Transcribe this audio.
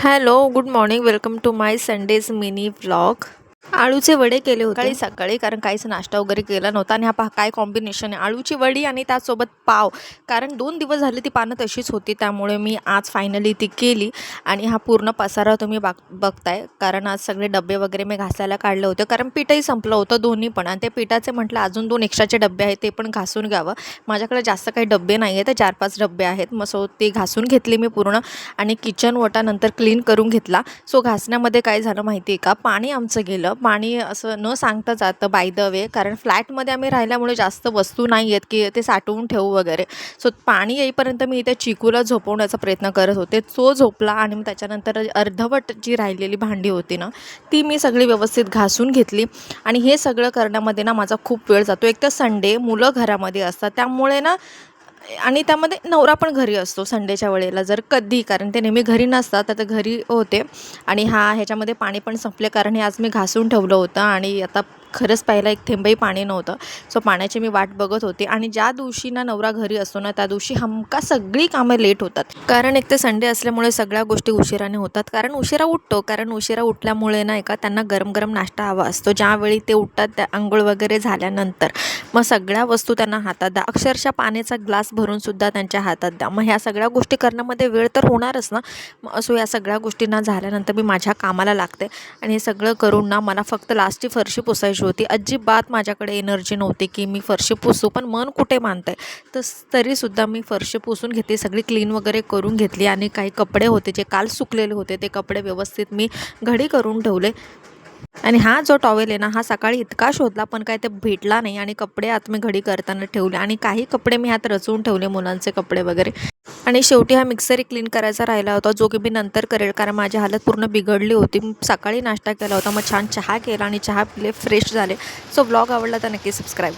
hello good morning. Welcome to my sunday's mini vlog. आळूचे वडे केले होते. सकाळी सकाळी कारण काहीच नाश्ता वगैरे केला नव्हता आणि हा पहा काय कॉम्बिनेशन आहे. आळूची वडी आणि त्यासोबत पाव. कारण दोन दिवस झाले ती पानं तशीच होती त्यामुळे मी आज फायनली ती केली. आणि हा पूर्ण पसारा तुम्ही बाग बघताय. कारण आज सगळे डबे वगैरे मी घासायला काढले होते. कारण पीठही संपलं होतं दोन्ही पण. आणि ते पिठाचे म्हटलं अजून दोन एक्स्ट्राचे डबे आहेत ते पण घासून घ्यावं. माझ्याकडे जास्त काही डबे नाही आहेत चार पाच डबे आहेत. मग सो ते घासून घेतली मी पूर्ण. आणि किचन वटानंतर क्लीन करून घेतला. सो घासण्यामध्ये काय झालं माहिती आहे का? पाणी आमचं गेलं. पाणी असं न सांगता जातं बाय द वे कारण फ्लॅटमध्ये आम्ही राहिल्यामुळे जास्त वस्तू नाही आहेत की ते साठवून ठेवू वगैरे. सो पाणी येईपर्यंत मी इथे चिकूला झोपवण्याचा प्रयत्न करत होते. तो झोपला आणि मग त्याच्यानंतर अर्धवट जी राहिलेली भांडी होती ना ती मी सगळी व्यवस्थित घासून घेतली. आणि हे सगळं करण्यामध्ये ना माझा खूप वेळ जातो. एक तर संडे मुलं घरामध्ये असतात. त्यामुळे ना आणि त्यामध्ये नवरा पण घरी असतो संडेच्या वेळेला जर कधी कारण ते नेहमी घरी नसतात तर ते घरी होते. आणि हा ह्याच्यामध्ये पाणी पण संपले कारण हे आज मी घासून ठेवलं होतं आणि आता खरंच पाहिला एक थेंबही पाणी नव्हतं. सो पाण्याची मी वाट बघत होते. आणि ज्या दिवशी ना नवरा घरी असतो ना त्या दिवशी हमका सगळी कामं लेट होतात. कारण एक तर संडे असल्यामुळे सगळ्या गोष्टी उशिराने होतात. कारण उशिरा उठतो. कारण उशिरा उठल्यामुळे नाही का त्यांना गरम गरम नाश्ता हवा असतो. ज्यावेळी ते उठतात त्या आंघोळ वगैरे झाल्यानंतर. मग सगळ्या वस्तू त्यांना हातात द्या. अक्षरशः पाण्याचा ग्लास भरून सुद्धा त्यांच्या हातात द्या. मग ह्या सगळ्या गोष्टी करण्यामध्ये वेळ तर होणारच ना. मग असो या सगळ्या गोष्टींना झाल्यानंतर मी माझ्या कामाला लागते. आणि हे सगळं करून ना मला फक्त लास्टची फरशी पुसायची होती. अजिबात माझ्याकडे एनर्जी नव्हती की मी फरशी पुसू पण मन कुठे मानतं आहे तर तरीसुद्धा मी फरशी पुसून घेतली सगळी क्लीन वगैरे करून घेतली आणि काही कपडे होते जे काल सुकलेले होते ते कपडे व्यवस्थित मी घडी करून ठेवले. आणि हा जो टॉवेल आहे ना हा सकाळी इतका शोधला पण काय ते भेटला नाही. आणि कपडे आत मी घडी करताना ठेवले. आणि काही कपडे मी आत रचवून ठेवले मुलांचे कपडे वगैरे. आणि शेवटी हा मिक्सरही क्लीन करायचा राहिला होता जो की मी नंतर करेल. कारण माझी हालत पूर्ण बिघडली होती. सकाळी नाश्ता केला होता. मग छान चहा केला आणि चहा पिले फ्रेश झाले. सो ब्लॉग आवडला तर नक्की सबस्क्राईब